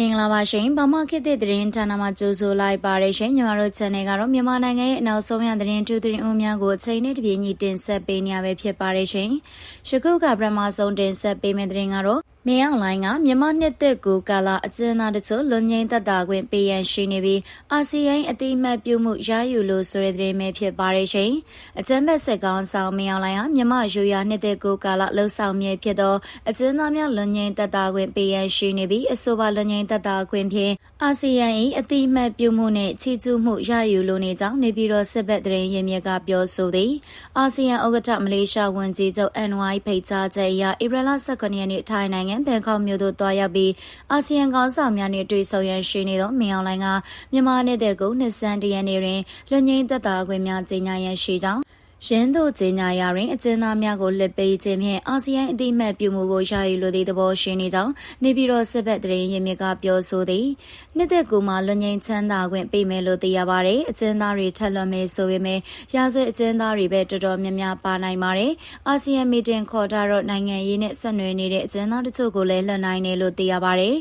မင်္ဂလာပါရှင်ဗမာခေတ်သစ်သတင်းဌာနမှာကြိုဆိုလိုက်ပါရရှင်ညီမတို့ channel ကတော့မြန်မာနိုင်ငံရဲ့အနောက်ဆုံးရသတင်းထူးသတင်းဦးများကိုအချိန်နဲ့တပြေးညီတင်ဆက်ပေးနေရပဲဖြစ်ပါရရှင်ယခုကပထမဆုံးတင်ဆက်ပေးမယ့်သတင်းကတော့ မင်းအောင်လိုင်းကမြန်မာနှစ်သက်ကိုကာလာအကျဉ်းသားတချို့လွန်ငင်းသက်တာခွင့်ပေးရန်ရှိနေပြီးအာဆီယံအတိအမှတ်ပြုမှုရယူလို့ဆိုတဲ့သတင်းပဲဖြစ်ပါရရှင်အကျဉ်းဘက်ဆက်ကောင်းဆောင်မင်းအောင်လိုင်းဟာမြန်မာယူရနှစ်သက်ကိုကာလာလှုပ်ဆောင်မြဲဖြစ်သောအကျဉ်းသားများလွန်ငင်းသက်တာခွင့်ပေးရန်ရှိနေပြီးအဆိုပါလွန်ငင်းသက်တာခွင့်ဖြင့်အာဆီယံ၏အတိအမှတ်ပြုမှုနှင့်ချီးကျူးမှုရယူလိုနေကြောင်းနေပြည်တော်စစ်ဘက်သတင်းရင်းမြစ်ကပြောဆိုသည်အာဆီယံဥက္ကဋ္ဌမလေးရှားဝန်ကြီးချုပ်အန်ဝိုင်ဖိတ်ကြားချက်အရဧပြီလ19ရက်နေ့ထိုင်းနိုင်ငံဘန်ကောက်မြို့သို့တွားရောက်ပြီးအာဆီယံခေါင်းဆောင်များနှင့်တွေ့ဆုံရန်ရှိနေသောမင်းအောင်လှိုင်ကမြန်မာနယ်ကိုနှစ်စံတရနေ့တွင်လွန်ငင်းသက်သာခွင့်များကြေညာရန်ရှိကြောင်း ရင်းတို့ကြေညာရာတွင်အကျဉ်းသားများကိုလက်ပေးခြင်းဖြင့်အာဆီယံအတိအမှတ်ပြုမှုကိုရယူလိုသည့်သဘောရှိနေကြောင်းနေပြည်တော်စစ်ဘက်တရင်ရင်းမြစ်ကပြောဆိုသည်နှစ်သက်ကူမှာလွန်ငင်းချမ်းသာခွင့်ပေးမယ်လို့သိရပါတယ်အကျဉ်းသားတွေထက်လွန်မယ်ဆိုပေမဲ့ရာဇဝတ်အကျဉ်းသားတွေပဲတော်တော်များများပါနိုင်ပါတယ်အာဆီယံမီတင်ခေါ်ထားတော့နိုင်ငံရေးနဲ့ဆက်နွယ်နေတဲ့အကျဉ်းသားတချို့ကိုလည်းလွှတ်နိုင်တယ်လို့သိရပါတယ်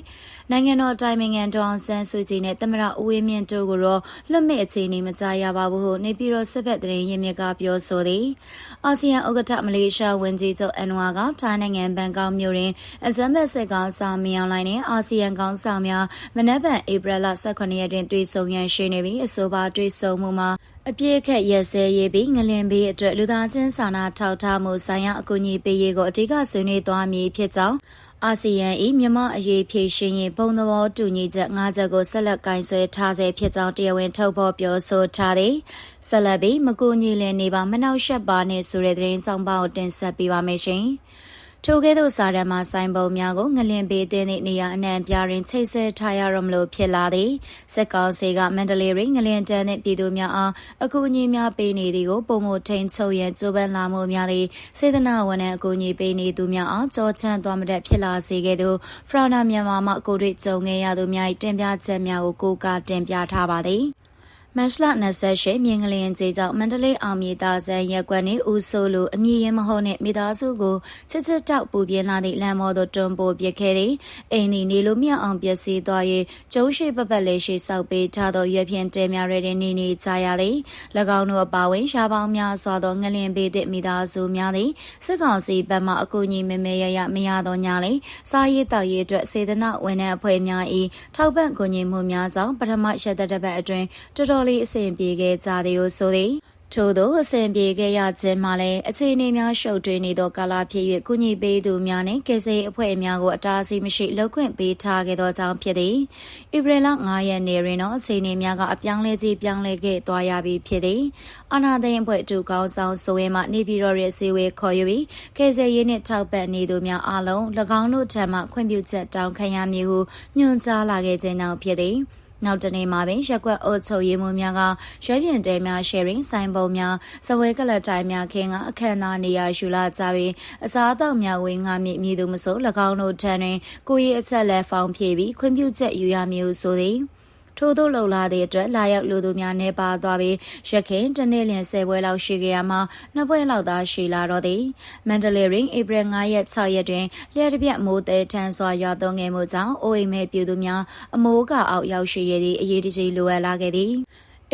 နိုင်ငံတော်တိုင်ပင်ခံဒေါအောင်ဆန်းစုကြည်နဲ့သမရဦးဝင်းမြင့်တို့ကိုတော့လွတ်မဲ့အခြေအနေမကြားရပါဘူးဟုနေပြည်တော်စစ်ဘက်တရင်ရင်းမြစ်ကပြောဆိုသည်အာဆီယံဥက္ကဋ္ဌမလေးရှားဝန်ကြီးချုပ်အန်ဝါကထိုင်းနိုင်ငံဘန်ကောက်မြို့တွင်အကြမ်းဖက်စစ်ကောင်ဆောင်မြောင်လိုင်းနဲ့အာဆီယံကောင်ဆောင်များမနက်ဖြန်ဧပြီလ18ရက်တွင်တွေ့ဆုံရန်ရှိနေပြီးအဆိုပါတွေ့ဆုံမှုမှာအပြည့်အခက်ရက်စဲရေးပြီးငလင်ဘေးအတွက်လူသားချင်းစာနာထောက်ထားမှုဆိုင်ရာအကူအညီပေးရေးကိုအဓိကဆွေးနွေးသွားမည်ဖြစ်ကြောင်း အာဆီယံ၏မြမအရေးဖြည့်ရှင်ရင်ဘုံသဘောတူညီချက်၅ချက်ကိုဆက်လက်ကင်ဆယ်ထားဆဲဖြစ်ကြောင်းတရားဝင်ထုတ်ဖော်ပြောဆိုထားသည်ဆက်လက်ပြီးမကူညီလည်နေပါမနှောက်ယှက်ပါနဲ့ဆိုတဲ့သတင်းဆောင်ပါကိုတင်ဆက်ပေးပါမယ်ရှင်။ ထိုကဲ့သို့စာတမ်းမှာဆိုင်ပုံများကိုငလင်ပေးတဲ့နေရာအနှံ့ပြားတွင်ချိတ်ဆက်ထားရတော့မလို့ဖြစ်လာသည်စစ်ကောင်စီကမန္တလေးရင်းငလင်တန်းတဲ့ပြည်သူများအားအကူအညီများပေးနေသည်ကိုပုံမထိန်ချုပ်ရန်ကြိုးပမ်းလာမှုများသည်စေတနာဝန်ထမ်းအကူအညီပေးနေသူများအားကြောချမ်းသွားမတတ်ဖြစ်လာစေခဲ့သူဖရနာမြန်မာမှကိုတွေ့ကြုံခဲ့ရသူများ၏တင်ပြချက်များကိုကိုးကားတင်ပြထားပါသည် မတ်လ28မြင်းကလင်းကျေးကြောင့်မန္တလေးအောင်မြေသားဆန်းရက်ကွက်နေဦးဆိုးလူအမည်ရင်မဟုတ်နဲ့မိသားစုကိုချစ်ချစ်တောက်ပူပြင်းလာသည့်လမ်းမော်သို့တွန်းပို့ပစ်ခဲ့သည်အိမ်ဒီနေလိုမြောက်အောင်ပျက်စီးသွား၍ကျုံးရှိပပက်လေးရှိဆောက်ပေးထားသောရွက်ဖြင့်တဲများရဲတဲ့နေနေကြရသည်၎င်းတို့အပါဝင်ရှားပေါင်းများစွာသောငလင်ပေးသည့်မိသားစုများသည်စစ်ကောင်စီဘက်မှအကူအညီမမေရရမရသောညလေစားရေးတောက်ရေးအတွက်စေတနာဝန်ထမ်းအဖွဲ့များ၏ထောက်ပံ့ကူညီမှုများကြောင့်ပထမရက်သက်တစ်ပတ်အတွင်းတော်တော်လေးအဆင်ပြေခဲ့ကြသည်ဟုဆိုသည်ထို့သောအစဉ်ပြေခဲ့ရခြင်းမှာလည်းအခြေအနေများရှုပ်ထွေးနေသောကာလဖြစ်၍ကုညီပေးသူများနှင့်ကယ်ဆယ်အဖွဲ့များကိုအတားအဆီးမရှိလောက်ခွင့်ပေးထားခဲ့သောကြောင့်ဖြစ်သည်။ဧပြီလ9ရက်နေ့တွင်တော့အခြေအနေများကအပြောင်းလဲကြီးပြောင်းလဲခဲ့သွားရပြီဖြစ်သည်။အာနာသိန်းအဖွဲ့တူကောင်းဆောင်ဆိုရင်မှနေပြည်တော်ရဲ့စီဝေးခေါ်ယူပြီးကယ်ဆယ်ရေးနှင့်ထောက်ပံ့နေသူများအားလုံး၎င်းတို့ထံမှခွင့်ပြုချက်တောင်းခံရမည်ဟုညွှန်ကြားလာခဲ့ခြင်းကြောင့်ဖြစ်သည်။ နောက်တနေ့မှာပင်ရက်ကွက်အုပ်ချုပ်ရေးမှူးများကရွက်ပြင်တဲများ sharing ဆိုင်ပုံများစပွဲကလပ်တိုင်းများခင်းကအခမ်းအနားနေရာယူလာကြပြီးအစားအသောက်များဝေငှမြင့်မြည်သူမဆို၎င်းတို့ထံတွင်ကိုရီအချက်လက်ဖောင်းဖြည့်ပြီးခွင့်ပြုချက်ယူရမည်ဟုဆိုသည် ထို့သို့လှုပ်လာသည့်အတွက်လာရောက်လူသူများနေပါသွားပြီးရခင်တနေ့လျင်ဆယ်ပွဲလောက်ရှိကြရမှာနှစ်ပွဲလောက်သာရှိလာတော့သည်မန္တလေးရင်ဧပြီ9ရက်6ရက်တွင်လျှက်တပြက်မိုးတဲထန်စွာရွာသွန်းငယ်မှုကြောင့်အိုအိမ်မဲပြူသူများအမိုးကအောက်ရောက်ရှိရသည့်အရေးတကြီးလိုအပ်လာခဲ့သည်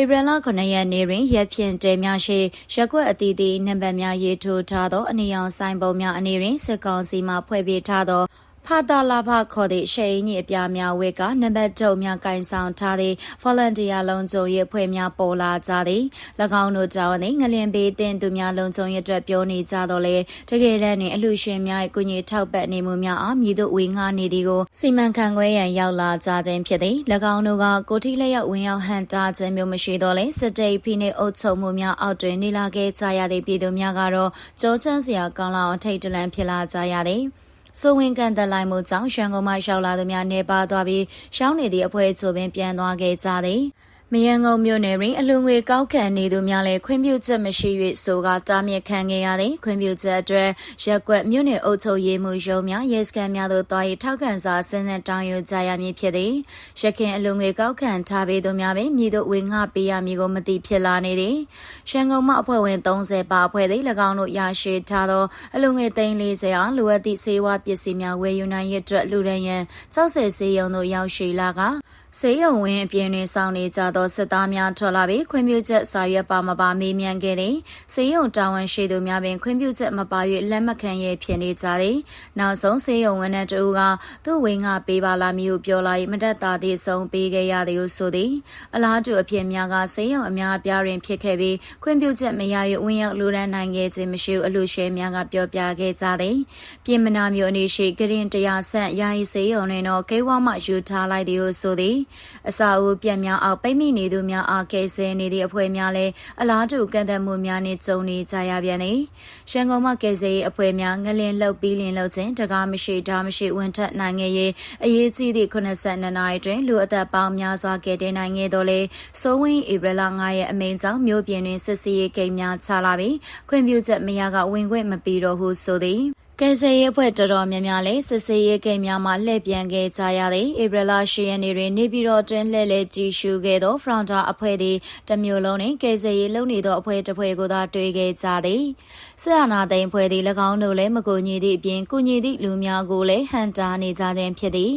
ဧပြီလ9ရက်နေ့တွင်ရက်ဖြင့်တဲများရှိရက်ွက်အသီးသီးနံပါတ်များရေးထိုးထားသောအနေအောင်ဆိုင်ပုံများအနေတွင်စစ်ကောင်စီမှဖွဲ့ပေးထားသော ဖာတာလာဖခေါ်သည့်ရှေးကြီးအပြားများဝက်ကနံပါတ်တုံများကင်ဆောင်ထားသည့် volunteer လုံးစုံရေးအဖွဲ့များပေါ်လာကြသည်၎င်းတို့ကြောင့်သည်ငလင်ပေးတင်သူများလုံးစုံရေးအတွက်ပြောနေကြတော့လေတကယ်တမ်းတွင်အလှရှင်များ၏ကုညီထောက်ပံ့နေမှုများအားမြည်သို့ဝေငှနေသည်ကိုစီမံခန့်ခွဲရန်ရောက်လာကြခြင်းဖြစ်သည်၎င်းတို့ကကိုထီလက်ရောက်ဝင်ရောက်ဟန်တာခြင်းမျိုးမရှိတော့လေစစ်တေးဖိနှိပ်အုပ်ချုပ်မှုများအောက်တွင်နေလာခဲ့ကြရသည့်ပြည်သူများကတော့ကြောချမ်းစရာကောင်းလောက်အထိတ်တလန့်ဖြစ်လာကြရသည် ဆိုဝင်ကန်တလိုက်မှုကြောင့်ရန်ကုန်မှရောက်လာသူများနေပါသွားပြီးရှောင်းနေသည့်အဖွဲ့ချို့ပင်ပြန်သွားခဲ့ကြသည် မမယန်းကုန်းမြို့နယ်တွင်အလူငွေကောက်ခံနေသူများလည်းခွင့်ပြုချက်မရှိ၍ဆိုကတားမြစ်ခံခဲ့ရသည်ခွင့်ပြုချက်အတွက်ရက်ကွက်မြို့နယ်အုပ်ချုပ်ရေးမှူးရုံးများရဲစခန်းများသို့တွား၍ထောက်ခံစာစင်းစင်းတောင်းယူကြရမည်ဖြစ်သည်ရခင်အလူငွေကောက်ခံထားပေသူများပင်မြေတို့ဝေငှပေးရမည်ကိုမသိဖြစ်လာနေသည်ရန်ကုန်မှအဖွဲ့ဝင်30ပါအဖွဲ့သည်၎င်းတို့ရရှိထားသောအလူငွေသိန်း40အားလိုအပ်သည့်စေဝါပစ္စည်းများဝယ်ယူနိုင်ရတဲ့လူရန်ရန်60စေးရုံတို့ရောက်ရှိလာက စေယုံဝင်းအပြင်တွင်စောင့်နေကြသောစစ်သားများထွက်လာပြီးခွင့်ပြုချက်စာရွက်ပါမပါမေးမြန်းခဲ့သည်။စေယုံတာဝန်ရှိသူများပင်ခွင့်ပြုချက်မပါ၍လက်မခံရဖြစ်နေကြသည်။နောက်ဆုံးစေယုံဝန်ထမ်းတဦးကသူ့ဝင်းကပေးပါလာမည်ဟုပြောလာ၍မတက်တာသည့်ဆုံးပေးခဲ့ရသည်ဟုဆိုသည်။အလားတူအဖြစ်များကစေယုံအများအပြားတွင်ဖြစ်ခဲ့ပြီးခွင့်ပြုချက်မရ၍ဝင်းရောက်လူရန်နိုင်ခဲ့ခြင်းမရှိအလူရှဲများကပြောပြခဲ့ကြသည်။ပြင်မနာမျိုးအနေရှိဂရင်တရားဆန့်ယာယီစေယုံတွင်တော့ကေဝါမှယူထားလိုက်သည်ဟုဆိုသည်အစာအုပ်ပြက်များအောက်ပိတ်မိနေသူများအားကယ်ဆယ်နေသည့်အဖွဲ့များလည်းအလားတူကန့်သက်မှုများနှင့်ကြုံနေကြရပြန်သည်ရန်ကုန်မှကယ်ဆယ်ရေးအဖွဲ့များငလင်လှုပ်ပြီးလင်လှုပ်ခြင်းတကားမရှိဓာမရှိဝန်ထက်နိုင်ခဲ့ရေးအရေးကြီးသည့်82နှစ်တွင်လူအသက်ပေါင်းများစွာကယ်တင်နိုင်ခဲ့တော်လေစိုးဝင်းဧပြီလ9ရက်အမိန်ကြောင့်မြို့ပြင်တွင်စစ်စီရေးကိန်းများချလာပြီးခွင့်ပြုချက်မရကဝင်ခွင့်မပြီးတော့ဟုဆိုသည် ကယ်ဆယ်ရေးအဖွဲ့တော်တော်များများလည်းစစ်ဆေးရေးကိန်းများမှာလှည့်ပြန်ခဲ့ကြရသည်ဧပြီလ10ရက်နေ့တွင်နေပြည်တော်တွင်လှည့်လည်ကြည်ရှုခဲ့သောဖရန်တာအဖွဲ့သည်တမျိုးလုံးနှင့်ကယ်ဆယ်ရေးလုပ်နေသောအဖွဲ့တစ်ဖွဲ့ကိုသာတွေ့ခဲ့ကြသည်ဆရာနာသိန်းဖွဲ့သည်၎င်းတို့လည်းမကူညီသည့်အပြင်ကူညီသည့်လူများကိုလည်းဟန်တာနေကြခြင်းဖြစ်သည်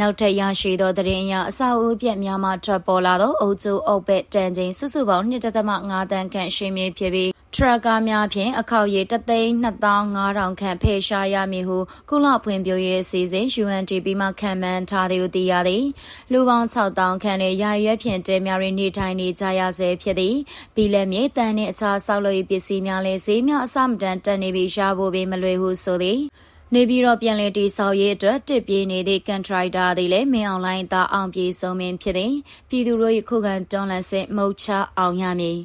နောက်ထပ်ရရှိသောသတင်းအရအစာအုပ်ပြက်များမှထွက်ပေါ်လာသောအုပ်ချုပ်အုပ်ဘက်တန်ချိန်စုစုပေါင်း1.5တန်းခန့်ရှိမည်ဖြစ်ပြီး ထရကာများဖြင့်အခောက်ရည်တသိန်း2500ခန့်ဖေရှားရမည်ဟုကုလဖွံ့ဖြိုးရေးအစီအစဉ် UNDP မှခံမှန်းထားသည်ဟုသိရသည်လူပေါင်း6000ခန့်နှင့်ရာရွက်ဖြင့်တဲများတွင်နေထိုင်နေကြရဆဲဖြစ်သည်ပြည်လက်မြေတန်နှင့်အခြားဆောက်လုပ်ရေးပစ္စည်းများလည်းဈေးများအဆမတန်တက်နေပြီးရှားဖို့ပင်မလွယ်ဟုဆိုသည်နေပြီးတော့ပြန်လည်တီဆောက်ရေးအတွက်တစ်ပြေးနေသည့်ကန်ထရိုက်တာသည်လည်းမင်းအောင်လိုင်းသားအောင်ပြေဆုံးမင်းဖြစ်သည်ပြည်သူတို့၏ခုခံတွန်းလှန်စစ်မုတ်ချအောင်ရမည်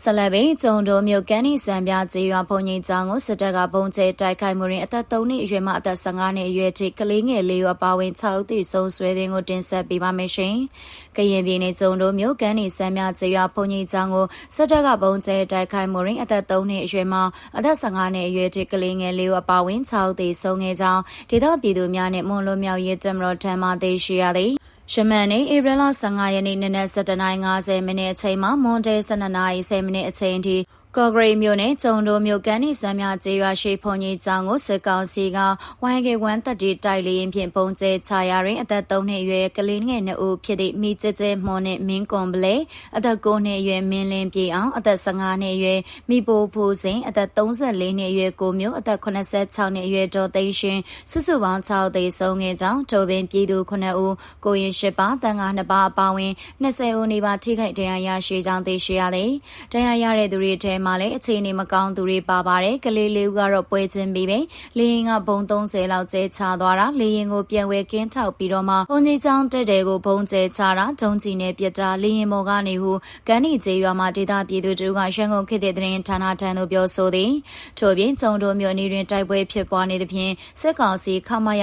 ဆလဘိကျုံတို့မြို့ကန်နီစံပြကျေးရွာဘုံကြီးကျောင်းကိုစစ်တပ်ကဘုံကျဲတိုက်ခိုက်မှုတွင်အသက်3နှစ်အရွယ်မှအသက်15နှစ်အရွယ်ထိကလေးငယ်လေးဦးအပါအဝင်6ဦးသေဆုံးဆွဲတဲ့ကိုတင်ဆက်ပေးပါမယ်ရှင်။ကရင်ပြည်နယ်ကျုံတို့မြို့ကန်နီစံပြကျေးရွာဘုံကြီးကျောင်းကိုစစ်တပ်ကဘုံကျဲတိုက်ခိုက်မှုတွင်အသက်3နှစ်အရွယ်မှအသက်15နှစ်အရွယ်ထိကလေးငယ်လေးဦးအပါအဝင်6ဦးသေဆုံးခဲ့ကြောင်းဒေသပြည်သူများနှင့်မွန်လွန်မြောက်ရေးတမတော်ထံမှသိရှိရသည်။ ရှမန်နေဧပြီလ15ရက်နေ့နနက်7:50မိနစ်အချိန်မှာမွန်ဒေး12:10မိနစ်အချိန်ထိ ကော့ဂရိတ်မြို့နယ်ကျုံတို့မြို့ကန်နီစံမြကျေးရွာရှိဖုန်ကြီးကျောင်းကိုစစ်ကောင်စီကဝိုင်းကေဝမ်တက်တီတိုက်လျင်ဖြင့်ပုံကျဲချရာတွင်အသက်3နှစ်အရွယ်ကလေးငယ်2ဦးဖြစ်သည့်မိကျကျဲမော်နှင့်မင်းကွန်ပလေအသက်9နှစ်အရွယ်မင်းလင်းပြေအောင်အသက်15နှစ်အရွယ်မိပိုဖူးစင်အသက်34နှစ်အရွယ်ကိုမျိုးအသက်86နှစ်အရွယ်ဒေါ်သိန်းရှင်စုစုပေါင်း6သိဆုံးငယ်ကြောင်းထိုပင်ပြည်သူ9ဦးကိုရင်8ပါးတန်ခါ2ပါးအပါဝင်20ဦးနေပါထိခိုက်ဒဏ်ရာရရှိကြောင်းသိရှိရသည်ဒဏ်ရာရတဲ့သူတွေထဲမှာလည်းအခြေအနေမကောင်းသူတွေပါပါတယ်ကလေးလေးဦးကတော့ပွဲချင်းပြီးပဲလေရင်ကဘုံ30လောက်ကျဲချသွားတာလေရင်ကိုပြန်ဝဲကင်းထောက်ပြီးတော့မှဘုံကြီးချောင်းတက်တယ်ကိုဘုံကျဲချတာဒုံကြီးနဲ့ပြစ်တာလေရင်မော်ကနေဟုကန်းနီကျေးရွာမှာဒေသပြည်သူတို့ကရန်ကုန်ခေတ်တဲ့တဲ့ဌာနထံသို့ပြောဆိုသည်ထို့ပြင်ကျုံတို့မြို့နေတွင်တိုက်ပွဲဖြစ်ပွားနေသဖြင့်စစ်ကောင်စီခမရ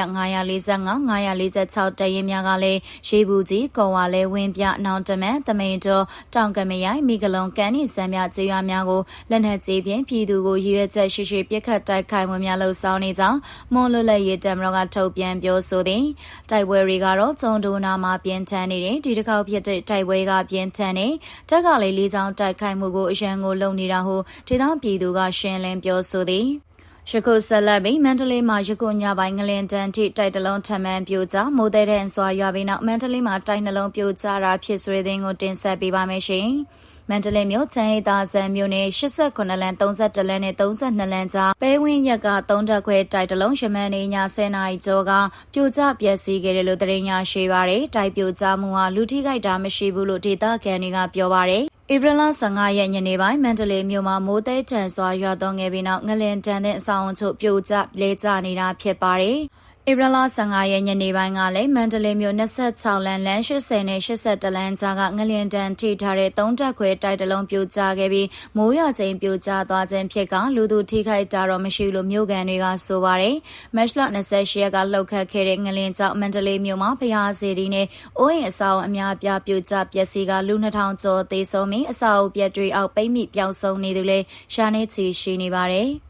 945 946တရင်များကလည်းရေဘူးကြီးကော်ဝါလဲဝင်းပြနောင်တမန်တမိန်တော်တောင်ကမရိုင်မိဂလုံကန်းနီစံမြကျေးရွာများကိုလက်နက်ကြီးဖြင့်ပြည်သူကိုရည်ရွယ်ချက်ရှိရှိပြစ်ခတ်တိုက်ခိုက်မှုများလှုပ်ဆောင်နေကြောင်းမွန်လွတ်လပ်ရေးတမတော်ကထုတ်ပြန်ပြောဆိုသည်တိုက်ပွဲတွေကတော့ကျုံဒိုနာမှာပြင်းထန်နေတယ်ဒီတစ်ခေါက်ဖြစ်တဲ့တိုက်ပွဲကပြင်းထန်နေတက်ကလေးလေးချောင်းတိုက်ခိုက်မှုကိုအရန်ကိုလုပ်နေတာဟုဒေသပြည်သူကရှင်းလင်းပြောဆိုသည် ယခုဆက်လက်ပြီးမန္တလေးမှာယခုညပိုင်းငလင်တန်းထိတိုက်တလုံးထမှန်ပြိုကျမိုးတဲ့တဲ့ဆွာရွာပြီးနောက်မန္တလေးမှာတိုက်နှလုံးပြိုကျတာဖြစ်ဆွေတဲ့ကိုတင်ဆက်ပေးပါမယ်ရှင်။မန္တလေးမြို့ချမ်းရီသာဆန်မြို့နယ်89လမ်း32လမ်းနဲ့32လမ်းကြားပဲဝင်းရက်က3တက်ခွဲတိုက်တလုံးရမန်နေည10နာရီကျော်ကပြိုကျပျက်စီးခဲ့တယ်လို့သတင်းရရှိပါရယ်တိုက်ပြိုကျမှုဟာလူထိခိုက်တာမရှိဘူးလို့ဒေသခံတွေကပြောပါရယ် ဧပြီလ15ရက်ညနေပိုင်းမန္တလေးမြို့မှာမိုးတဲထန်စွာရွာသွန်းခဲ့ပြီးနောက်ငလင်တန်တဲ့အဆောင်အချို့ပြိုကျလဲကျနေတာဖြစ်ပါတယ်။ ဧဧပြီလ15ရက်ညနေပိုင်းကလည်းမန္တလေးမြို့26လမ်းလမ်း80နဲ့81လမ်းကြားကငလျင်တန်ထိထားတဲ့သုံးတက်ခွဲတိုက်တလုံးပြိုကျခဲ့ပြီးမိုးရွာချိန်ပြိုကျသွားခြင်းဖြစ်ကလူသူထိခိုက်တာတော့မရှိလို့မြို့ကန်တွေကဆိုပါတယ်။မတ်လ28ရက်ကလှုပ်ခတ်ခဲ့တဲ့ငလျင်ကြောင့်မန္တလေးမြို့မှာဖျားစီရီနဲ့အိုးအိမ်အဆောက်အများပြားပြိုကျပျက်စီးကလူ2000ကျော်သေဆုံးပြီးအဆောက်အဦပြက်တွေအောက်ပိတ်မိပျောက်ဆုံးနေသူလည်းရှာနေချီရှိနေပါတယ်။